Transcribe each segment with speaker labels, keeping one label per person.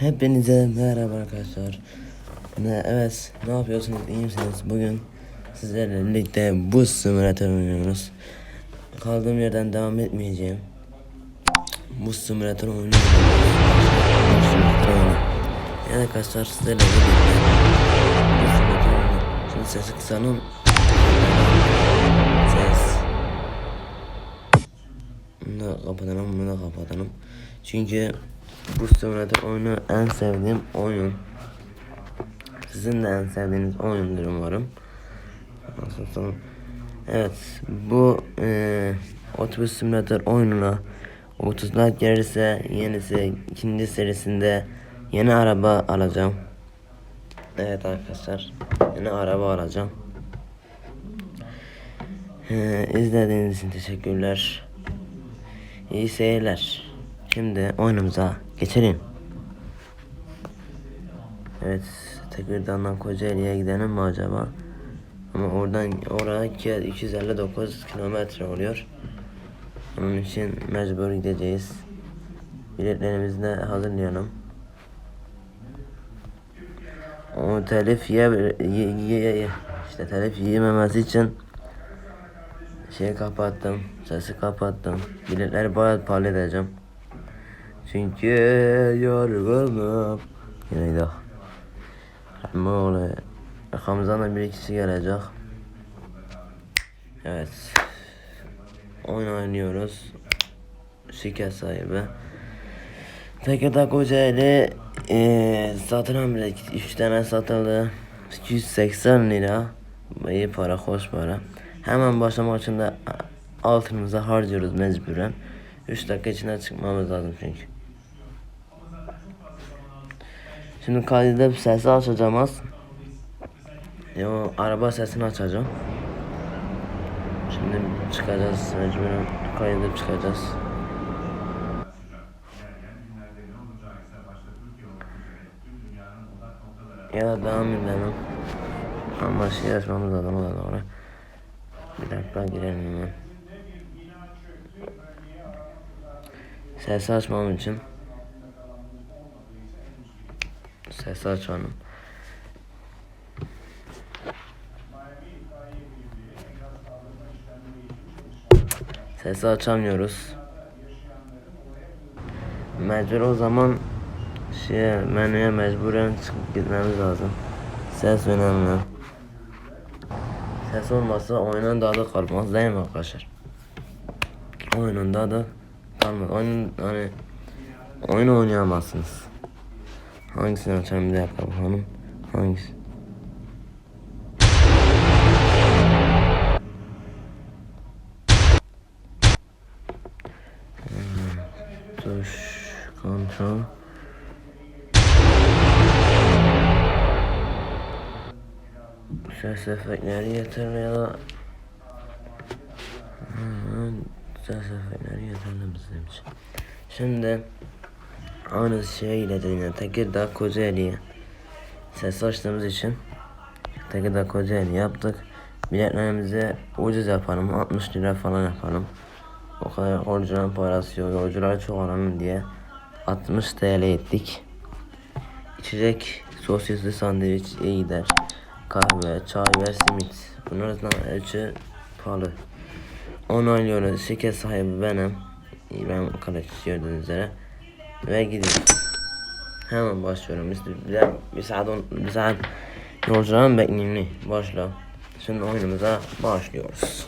Speaker 1: Hepinize merhaba arkadaşlar. Ne, evet, ne yapıyorsunuz? İyi misiniz? Bugün sizlerle birlikte bu simülatör oynuyoruz. Kaldığım yerden devam etmeyeceğim. Bu simülatör oynuyoruz. Yani arkadaşlar sizlerle birlikte bu simülatör oyunu. Şimdi sesi kısalım. Ses. Bunu kapatalım, bunu kapatalım. Çünkü bu simülatör oyunu en sevdiğim oyun. Sizin de en sevdiğiniz oyundur umarım. Nasıl sonra- Evet, bu e, otobüs simülatör oyununa 30 like gelirse yenisi ikinci serisinde yeni araba alacağım. Evet arkadaşlar, yeni araba alacağım. E, izlediğiniz için teşekkürler. İyi seyirler. Şimdi oyunumuza geçelim. Evet, Tekirdağ'dan Kocaeli'ye gidelim mi acaba? Ama oradan oraya iki- 259 kilometre oluyor. Onun için mecbur gideceğiz. Biletlerimizi de hazırlayalım. O telif ye, ye, ye, ye- işte telif yememesi için şeyi kapattım, sesi kapattım. Biletleri bayağı edeceğim. Çünkü yorgunum. Yine de. Arkamızdan da bir kişi gelecek. Evet. Oyun oynuyoruz. Şirket sahibi. Tekirdağ Kocaeli eee satılan bile 3 tane satıldı. 280 lira. İyi para, hoş para. Hemen başlamak için de altınımızı harcıyoruz mecburen. 3 dakika içinde çıkmamız lazım çünkü. Şimdi kaydedip sesi açacağım az. Yo, araba sesini açacağım. Şimdi çıkacağız mecburen kaydedip çıkacağız. Ya da devam edelim. Ama şey açmamız lazım o da doğru. Bir dakika girelim hemen. Sesi açmam için Sesi açalım. Sesi açamıyoruz. Mecbur o zaman şey menüye mecburen çıkıp gitmemiz lazım. Ses önemli. Ses olmazsa oyunun tadı kalmaz değil mi arkadaşlar? Oyunun tadı kalmaz. Oyun hani oyun oynayamazsınız. Hangisini açalım bir dakika bakalım. Hangisi? Hmm, Tuş kontrol. Ses efektleri da Hmm, ses efektleri yeterli bizim için. Şimdi aynı şeyle de yine Tekirdağ Kocaeli'ye ses açtığımız için Tekirdağ Kocaeli yaptık. Biletlerimizi ucuz yapalım. 60 lira falan yapalım. O kadar orijinal parası yok. Yolcular çok alalım diye 60 TL ettik. İçecek sosisli sandviç iyi gider. Kahve, çay ve simit. Bunlardan ölçü pahalı. Onaylıyoruz. Şirket sahibi benim. İbrahim Karaç gördüğünüz üzere. Ve gidiyoruz. Hemen başlıyorum. İşte bir, saat, on, bir saat yolculuğun bekleyimli. Başla. Şimdi oyunumuza başlıyoruz.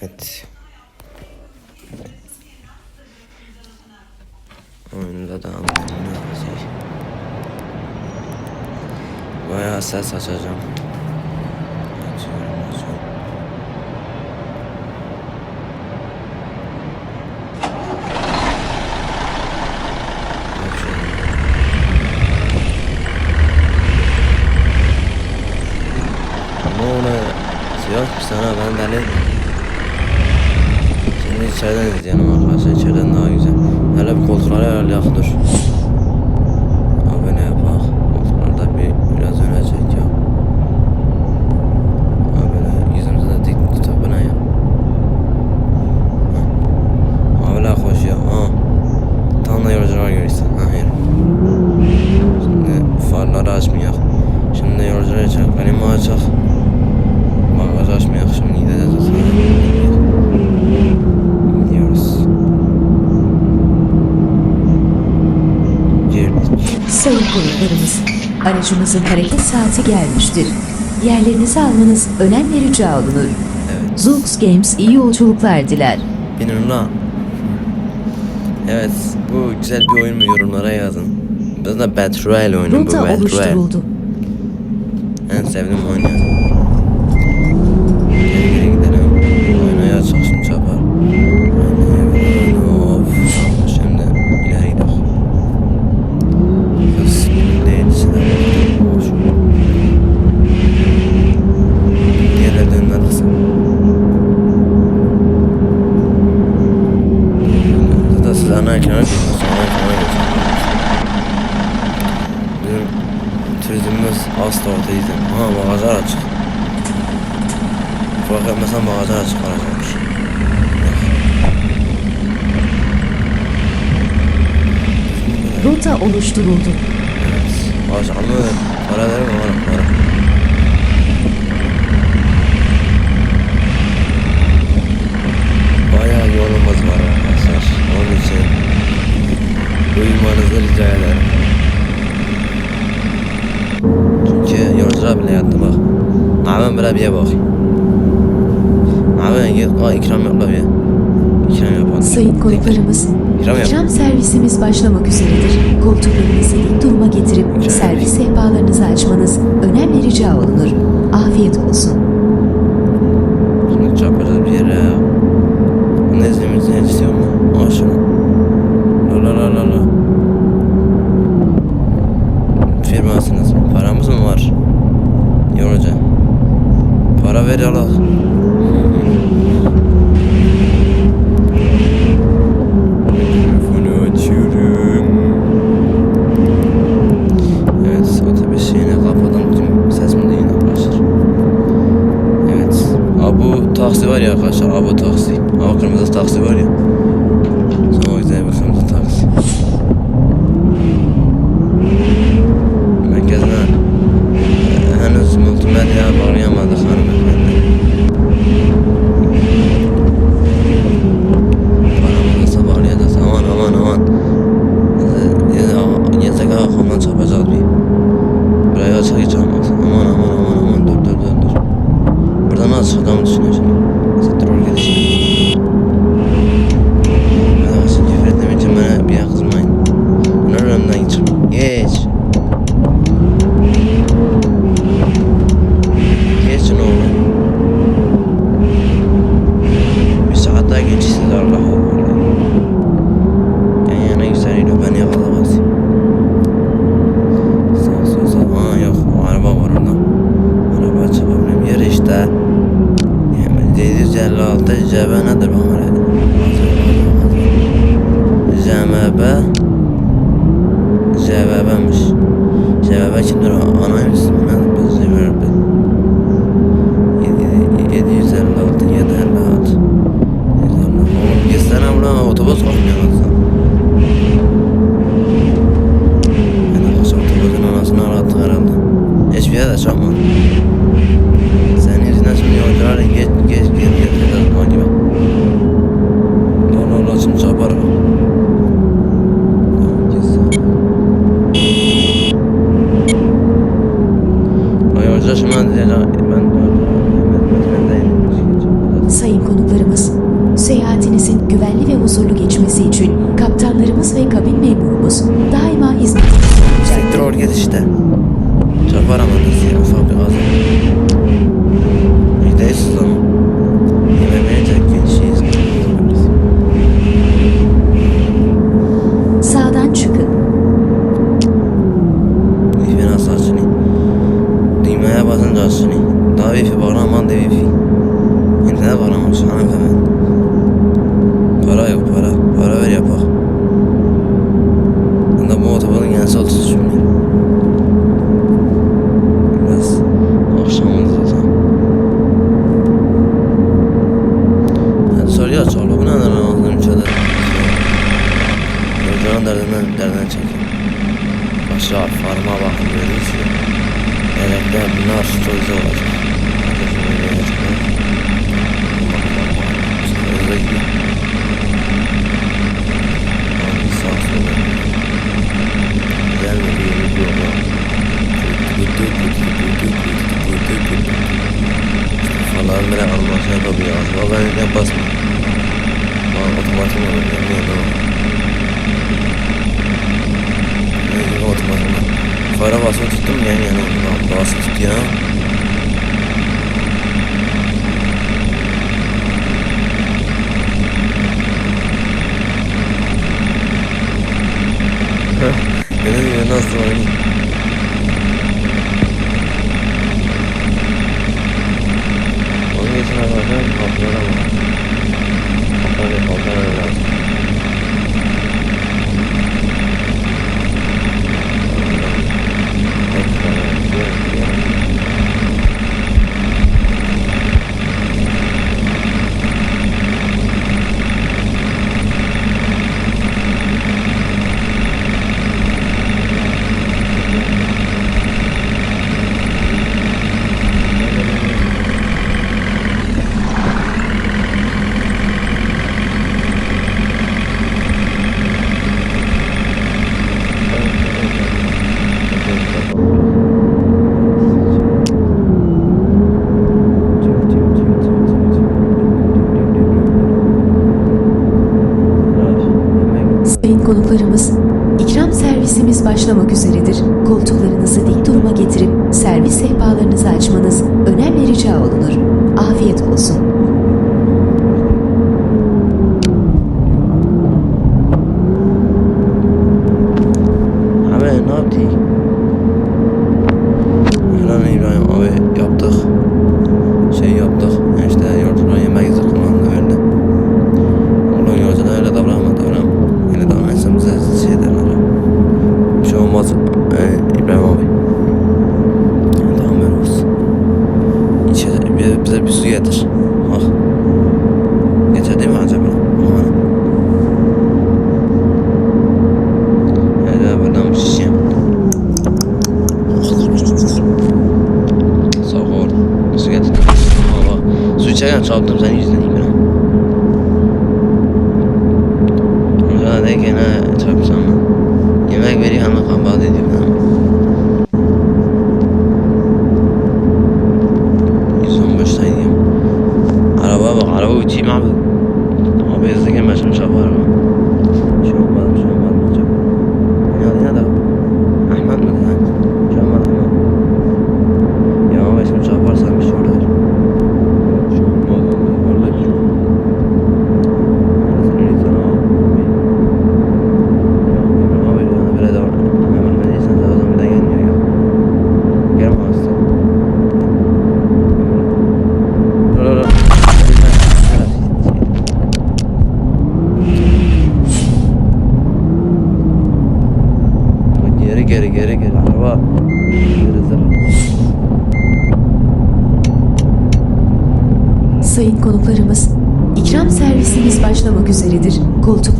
Speaker 1: Evet. Oyunda da anlamını şey. Bayağı ses açacağım. Açıyorum. Ama ona siyah bir sana ben deli. Şimdi içeriden izleyelim arkadaşlar. İçeriden daha güzel. Hele bir koltukları ayarlayak dur. Abi ne yapak? Koltuklarda bir biraz öne çek ya. Abi
Speaker 2: konuklarımız, aracımızın hareket saati gelmiştir. Yerlerinizi almanız önemli rica olunur.
Speaker 1: Evet.
Speaker 2: Zux Games iyi yolculuklar diler.
Speaker 1: Binin lan. Evet, bu güzel bir oyun mu yorumlara yazın. Bu da Battle Royale oyunu bu
Speaker 2: Rota
Speaker 1: Battle Royale.
Speaker 2: oluşturuldu.
Speaker 1: En sevdiğim oyun ya. Fark etmesen bagajlar açık kalacakmış.
Speaker 2: Rota oluşturuldu.
Speaker 1: Evet. Ama para mi oğlum para? Bayağı yolumuz var arkadaşlar. Onun için uyumanızı rica ederim. Çünkü yolcular bile yattı bak. Bile bir bak. Abi git o ikram yap la bir. İkram yapalım.
Speaker 2: Sayın konuklarımız,
Speaker 1: İkram yap.
Speaker 2: ikram servisimiz başlamak üzeredir. Koltuklarınızı dik duruma getirip
Speaker 1: İkram
Speaker 2: servis sehpalarınızı açmanız önemli rica olunur. Afiyet olsun.
Speaker 1: Şimdi çarpacağız bir yere. Ne izlememizi ne istiyor mu? Şunu. La la la la la. Firmasınız. Paramız mı var? Yorucu. Para ver Allah. Telefonu açıyorum. Evet, otobüs şeyini kapadım. Tüm sesim de yine başlar. Evet. Abu taksi var ya arkadaşlar. Abu taksi. Abu kırmızı taksi var ya. دايما فيه عندنا برامج أنا فهمان برايا وبرايا
Speaker 2: Sayın konuklarımız,
Speaker 1: ikram servisimiz başlamak üzeredir. Koltuklarınızı dik duruma getirip servis sehpalarınızı açmanız önemli rica olunur. Afiyet olsun.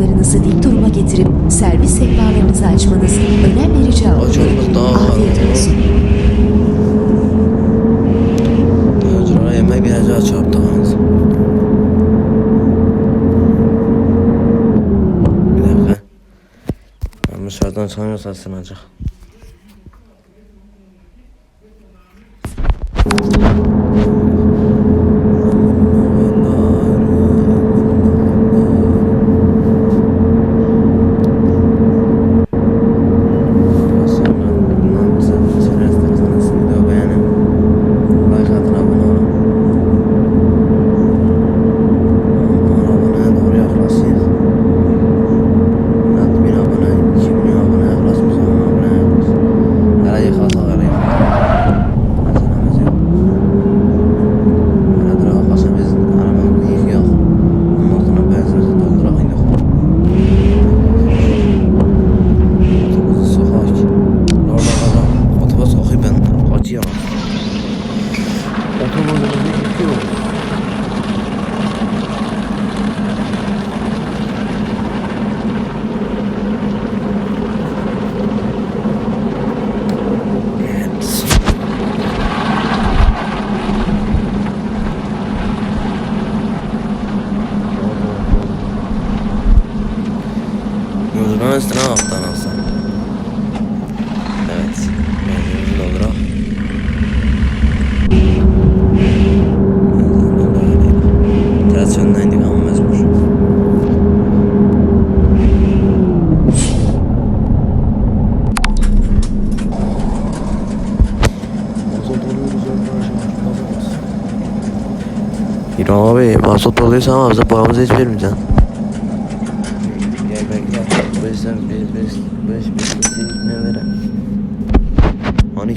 Speaker 1: bardaklarınızı dik duruma getirip servis sehpalarınızı açmanız önemli rica olur.
Speaker 2: Acayip daha var.
Speaker 1: Afiyet olsun.
Speaker 2: Dövdürana yemek yiyeceğiz çarptığınız. Bir dakika. Ben dışarıdan sanıyorsa sınacak. Demezsin ha alttan alsan. Evet. Benzinci doldur o. Ters yönden indik ama mecbur.
Speaker 1: Hiro abi mazot oluyorsa ama bize paramızı hiç vermeyeceksin.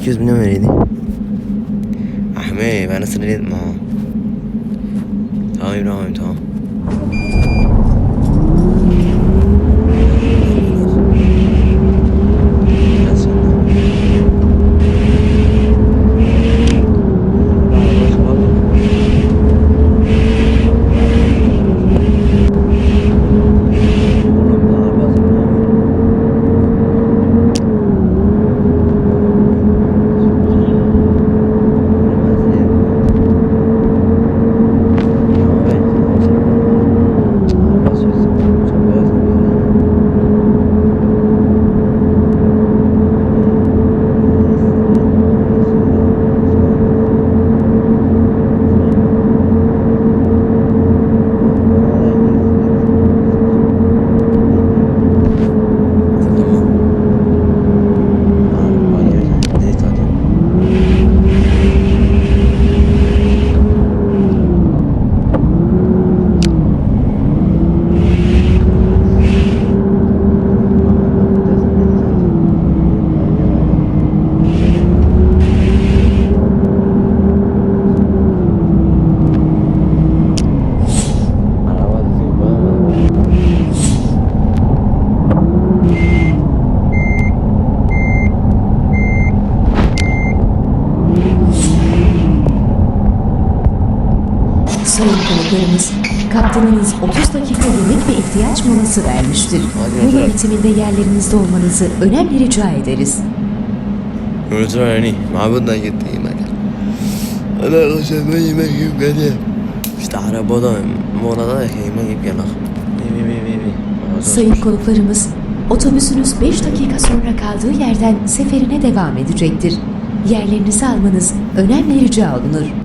Speaker 1: 200 مليون هنري دي احمي بقى ناس ما تمام تمام
Speaker 2: Sayın konuklarımız, kaptanınız 30 dakika yemek ve ihtiyaç molası vermiştir.
Speaker 1: Hadi.
Speaker 2: bitiminde yerlerinizde olmanızı önemli rica ederiz.
Speaker 1: Hani Mahmut'la gitti yemek. Ana arkadaşlar ben yemek yiyip geldim. İşte arabada molada da yemek yiyip bir.
Speaker 2: Sayın konuklarımız, otobüsünüz 5 dakika sonra kaldığı yerden seferine devam edecektir. Yerlerinizi almanız önemli rica olunur.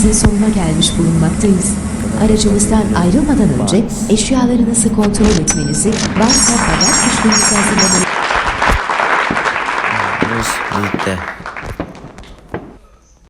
Speaker 2: Birlikteliğimizin sonuna gelmiş bulunmaktayız. Aracımızdan ayrılmadan önce eşyalarınızı kontrol etmenizi, varsa bagaj kuşlarınızı hazırlamanızı